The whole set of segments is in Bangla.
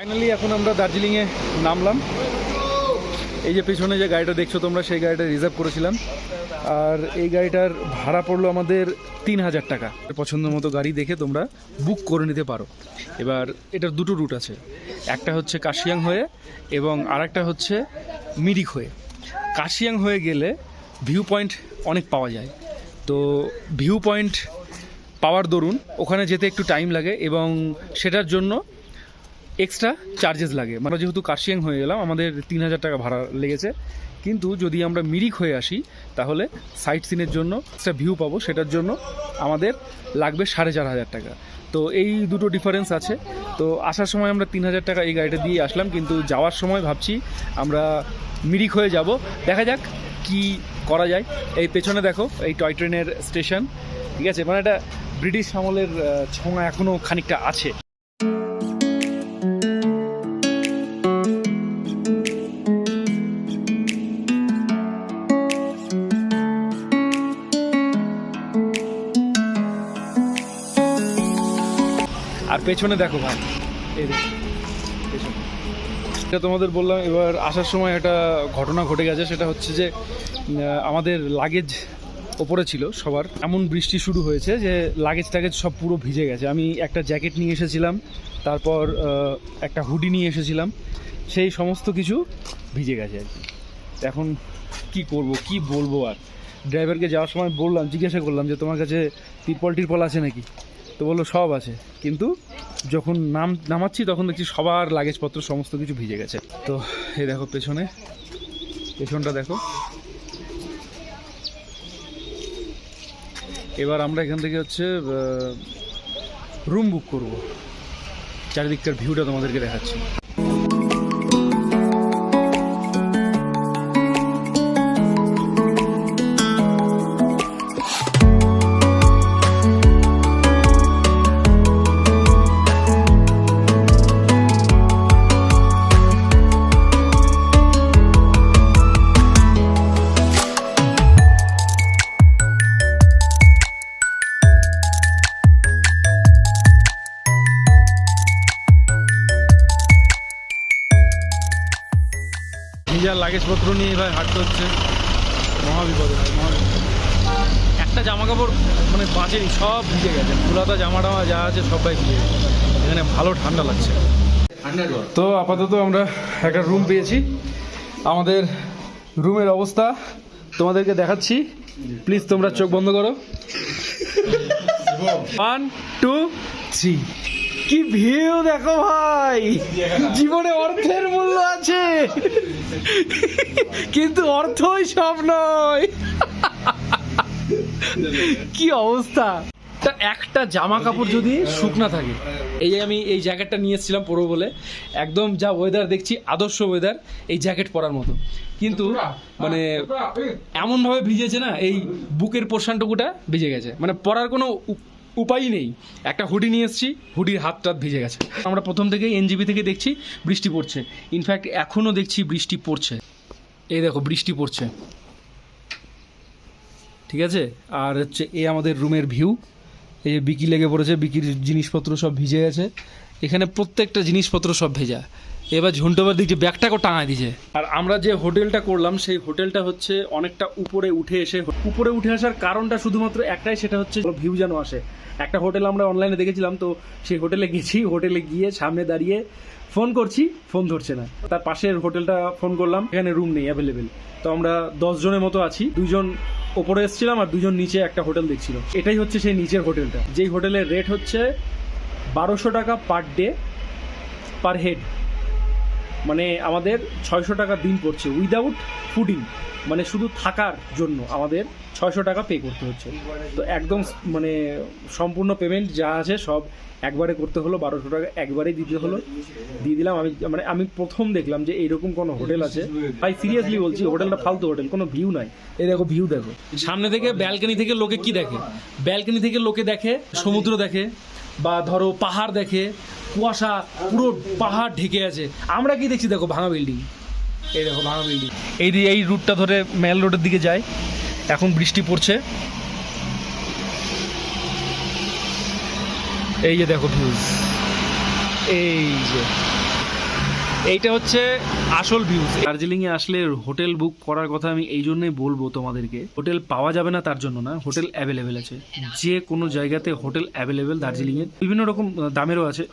ফাইনালি এখন আমরা দার্জিলিংয়ে নামলাম। এই যে পেছনে যে গাড়িটা দেখছ তোমরা, সেই গাড়িটা রিজার্ভ করেছিলাম। আর এই গাড়িটার ভাড়া পড়ল আমাদের তিন হাজার টাকা। পছন্দ মতো গাড়ি দেখে তোমরা বুক করে নিতে পারো। এবার এটার দুটো রুট আছে। একটা হচ্ছে কাশিয়াং হয়ে এবং আরেকটা হচ্ছে মিরিক হয়ে। কাশিয়াং হয়ে গেলে ভিউ পয়েন্ট অনেক পাওয়া যায়। তো ভিউ পয়েন্ট পাওয়ার দরুন, ওখানে যেতে একটু টাইম লাগে এবং সেটার জন্য এক্সট্রা চার্জেস লাগে। আমরা যেহেতু কার্শিয়াং হয়ে গেলাম, আমাদের তিন হাজার টাকা ভাড়া লেগেছে। কিন্তু যদি আমরা মিরিক হয়ে আসি, তাহলে সাইট সিনের জন্য এক্সট্রা ভিউ পাবো। সেটার জন্য আমাদের লাগবে সাড়ে চার হাজার টাকা। তো এই দুটো ডিফারেন্স আছে। তো আসার সময় আমরা তিন হাজার টাকা এই গাড়িটা দিয়ে আসলাম। কিন্তু যাওয়ার সময় ভাবছি আমরা মিরিক হয়ে যাব। দেখা যাক কি করা যায়। এই পেছনে দেখো, এই টয় ট্রেনের স্টেশন ঠিক আছে? মানে এটা ব্রিটিশ আমলের ছোঁয়া এখনও খানিকটা আছে। আর পেছনে দেখো ভাই। এই। এটা তোমাদের বললাম, এবার আসার সময় একটা ঘটনা ঘটে গেছে, সেটা হচ্ছে যে আমাদের লাগেজ ওপরে ছিল সবার। এমন বৃষ্টি শুরু হয়েছে যে লাগেজ টাগেজ সব পুরো ভিজে গেছে। আমি একটা জ্যাকেট নিয়ে এসেছিলাম, তারপর একটা হুডি নিয়ে এসেছিলাম, সেই সমস্ত কিছু ভিজে গেছে আর কি। এখন কি করব, কি বলব আর? ড্রাইভারকে যাওয়ার সময় বললাম, জিজ্ঞাসা করলাম যে, তোমার কাছে তিরপল টিরপল আছে নাকি? তো বলল, সব আছে। কিন্তু যখন নাম নামাচ্ছি, তখন দেখছি সবার লাগেজপত্র, সমস্ত কিছু ভিজে গেছে। তো এ দেখো পেছনে। পেছনটা দেখো। এবার আমরা এখান থেকে হচ্ছে রুম বুক করব। চারিদিককার ভিউটা তোমাদেরকে দেখাচ্ছি। লাগেজপত্র নিয়ে এবার হাঁটতে হচ্ছে। মহাবিপদে ভাই, মহাবিপদ। একটা জামা কাপড় মানে বাঁচেনি সব ভিজে গেছে। ফুলাতা জামা টামা যা আছে সবাই ভিজে এখানে ভালো ঠান্ডা লাগছে। তো আপাতত আমরা একটা রুম পেয়েছি। আমাদের রুমের অবস্থা তোমাদেরকে দেখাচ্ছি। প্লিজ তোমরা চোখ বন্ধ করো। ওয়ান টু থ্রি কি ভিউ দেখো ভাই। জীবনে অর্থের মূল্য আছে। কিন্তু অর্থই সব নয়। কি অবস্থা? তা একটা জামা কাপড় যদি শুকনা থাকে এই যে আমি এই জ্যাকেটটা নিয়ে এসেছিলাম পরবো বলে একদম যা ওয়েদার দেখছি আদর্শ ওয়েদার এই জ্যাকেট পরার মতো। কিন্তু মানে এমনভাবে ভিজেছে না এই বুকের পোর্শনটুকুটা ভিজে গেছে। মানে পরার কোনো উপায়ই নেই। একটা হুডি নিয়ে এসেছি, হুডির হাত টাত ভিজে গেছে। আমরা প্রথম থেকেই এনজিবি থেকে দেখছি বৃষ্টি পড়ছে। ইনফ্যাক্ট এখনও দেখছি বৃষ্টি পড়ছে। এই দেখো, বৃষ্টি পড়ছে। ঠিক আছে? আর হচ্ছে এ আমাদের রুমের ভিউ। এই যে বিকি লেগে পড়েছে, বিকির জিনিসপত্র সব ভিজে গেছে। এখানে প্রত্যেকটা জিনিসপত্র সব ভেজা। এবার ঝুন্টবার দিকে ব্যাগটাকেও টাঙায় দিয়েছে আর আমরা যে হোটেলটা করলাম, সেই হোটেলটা হচ্ছে অনেকটা উপরে উঠে এসে, উপরে উঠে আসার কারণটা শুধুমাত্র একটাই, সেটা হচ্ছে ভিউ যেন আসে। একটা হোটেল আমরা অনলাইনে দেখেছিলাম, তো সেই হোটেলে গেছি, হোটেলে গিয়ে সামনে দাঁড়িয়ে ফোন করছি ফোন ধরছে না। তার পাশের হোটেলটা ফোন করলাম, এখানে রুম নেই অ্যাভেলেবেল তো আমরা দশ জনের মতো আছি দুজন ওপরে এসেছিলাম আর দুজন নিচে একটা হোটেল দেখছিল। এটাই হচ্ছে সেই নিচের হোটেলটা। যেই হোটেলের রেট হচ্ছে বারোশো টাকা পার ডে পার হেড মানে আমাদের ছয়শো টাকা দিন পড়ছে উইদাউট ফুডিং মানে শুধু থাকার জন্য আমাদের ছয়শো টাকা পে করতে হচ্ছে। তো একদম মানে সম্পূর্ণ পেমেন্ট যা আছে সব একবারে করতে হলো, বারোশো টাকা একবারেই দিতে হলো। দিয়ে দিলাম, আমি মানে আমি প্রথম দেখলাম যে এইরকম কোনো হোটেল আছে। ভাই সিরিয়াসলি বলছি, হোটেলটা ফালতু হোটেল, কোনো ভিউ নাই। এই দেখো ভিউ দেখো। সামনে থেকে ব্যালকনি থেকে লোকে কি দেখে? ব্যালকনি থেকে লোকে দেখে, সমুদ্র দেখে, বা ধরো পাহাড় দেখে কুয়াশা পুরো পাহাড় ঢেকে আছে। আমরা কি দেখছি? দেখো, ভাঙা বিল্ডিং এই দেখো, ভাঙা বিল্ডিং এই দিয়ে এই রুটটা ধরে মেল রোডের দিকে যায়। এখন বৃষ্টি পড়ছে। এই যে দেখো ভিউজ এই যে। এইটা হচ্ছে আসল ভিউজ দার্জিলিংয়ে আসলে হোটেল বুক করার কথা আমি এই জন্যই বলব তোমাদেরকে। হোটেল পাওয়া যাবে না তার জন্য না, হোটেল অ্যাভেলেবেল আছে। যে কোনো জায়গাতে হোটেল অ্যাভেলেবেল দার্জিলিংয়ে। বিভিন্ন রকম দামেরও আছে।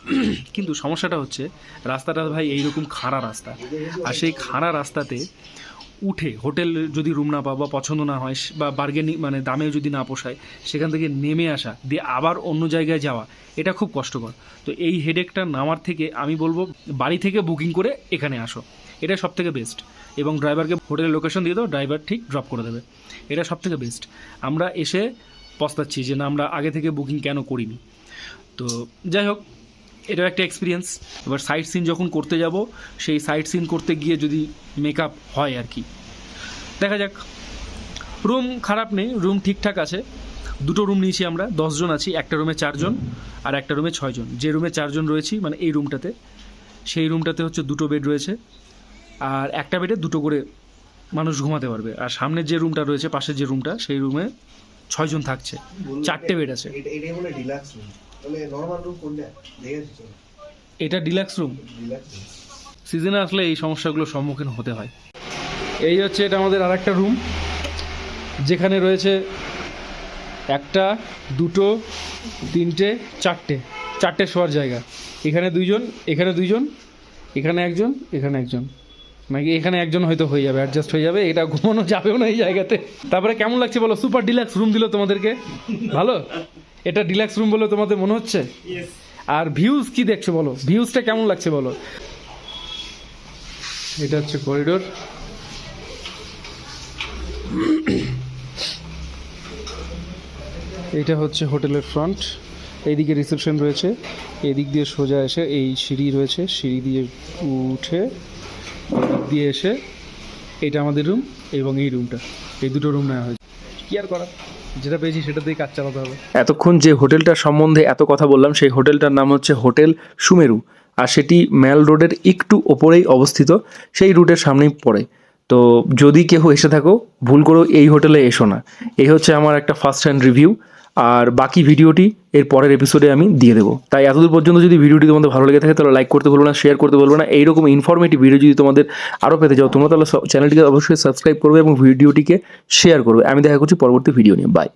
কিন্তু সমস্যাটা হচ্ছে, রাস্তাটা ভাই এইরকম খাড়া রাস্তা। আর সেই খাড়া রাস্তাতে উঠে হোটেল যদি রুম না পাও বা পছন্দ না হয়, বা বার্গেনিং মানে দামে যদি না পোষায়, সেখান থেকে নেমে আসা, দিয়ে আবার অন্য জায়গায় যাওয়া, এটা খুব কষ্টকর। তো এই হেডেকটা নামার থেকে আমি বলব, বাড়ি থেকে বুকিং করে এখানে আসো। এটা সব থেকে বেস্ট এবং ড্রাইভারকে হোটেলের লোকেশন দিয়ে দাও ড্রাইভার ঠিক ড্রপ করে দেবে। এটা সব থেকে বেস্ট আমরা এসে পস্তাচ্ছি যে না, আমরা আগে থেকে বুকিং কেন করিনি। তো যাই হোক এটাও একটা এক্সপিরিয়েন্স এবার সাইট সিন যখন করতে যাব, সেই সাইট সিন করতে গিয়ে যদি মেকআপ হয় আর কি। দেখা যাক। রুম খারাপ নেই রুম ঠিকঠাক আছে। দুটো রুম নিয়েছি আমরা, দশজন আছি, একটা রুমে চারজন আর একটা রুমে ছয়জন। যে রুমে চারজন রয়েছি মানে এই রুমটাতে সেই রুমটাতে হচ্ছে দুটো বেড রয়েছে আর একটা বেডে দুটো করে মানুষ ঘুমাতে পারবে। আর সামনের যে রুমটা রয়েছে পাশের যে রুমটা সেই রুমে ছয়জন থাকছে। চারটে বেড আছে। এটা- এটাই বলে ডিলাক্স রুম তাহলে নর্মাল রুম কোনটা এটা ডিলাক্স রুম ডিলাক্স রুম সিজনে আসলে এই সমস্যাগুলোর সম্মুখীন হতে হয়। এই হচ্ছে এটা আমাদের আর একটা রুম যেখানে রয়েছে একটা দুটো তিনটে চারটে। চারটে শোয়ার জায়গা। এখানে দুইজন এখানে দুইজন এখানে একজন এখানে একজন। নাকি এখানে একজন হয়তো হয়ে যাবে অ্যাডজাস্ট হয়ে যাবে এটা ঘুমানো যাবেও না এই জায়গাতে। তারপরে কেমন লাগছে বলো? সুপার ডিলাক্স রুম দিল তোমাদেরকে। ভালো? এটা ডিলাক্স রুম বলে তোমাদের মনে হচ্ছে? আর ভিউজ কি দেখছ বলো? ভিউজটা কেমন লাগছে বলো? এটা হচ্ছে করিডোর এটা হচ্ছে হোটেলের ফ্রন্ট এইদিকে রিসেপশন রয়েছে। এদিক দিয়ে সোজা এসে এই সিঁড়ি রয়েছে। সিঁড়ি দিয়ে উঠে এদিক দিয়ে এসে এটা আমাদের রুম এবং এই রুমটা এই দুটো রুম নেওয়া হয়েছে। আর যেটা পেয়েছি সেটা দিয়ে কাজ চালাতে হবে। এতক্ষণ যে হোটেলটার সম্বন্ধে এত কথা বললাম, সেই হোটেলটার নাম হচ্ছে হোটেল সুমেরু, আর সেটি ম্যাল রোডের একটু ওপরেই অবস্থিত, সেই রুটের সামনেই পড়ে। তো যদি কেউ এসে থাকো, ভুল করো, এই হোটেলে এসো না। এই হচ্ছে আমার একটা ফার্স্ট হ্যান্ড রিভিউ আর বাকি ভিডিওটি এর পরের এপিসোডে আমি দিয়ে দেবো। তাই এতদূর পর্যন্ত যদি ভিডিওটি তোমাদের ভালো লেগে থাকে, তাহলে লাইক করতে বলব না শেয়ার করতে বলব না। এইরকম ইনফরমেটিভ ভিডিও যদি তোমাদের আরও পেতে চাও, তোমরা তাহলে চ্যানেলটিকে অবশ্যই সাবস্ক্রাইব করবে এবং ভিডিওটিকে শেয়ার করবে। আমি দেখা করছি পরবর্তী ভিডিও নিয়ে। বাই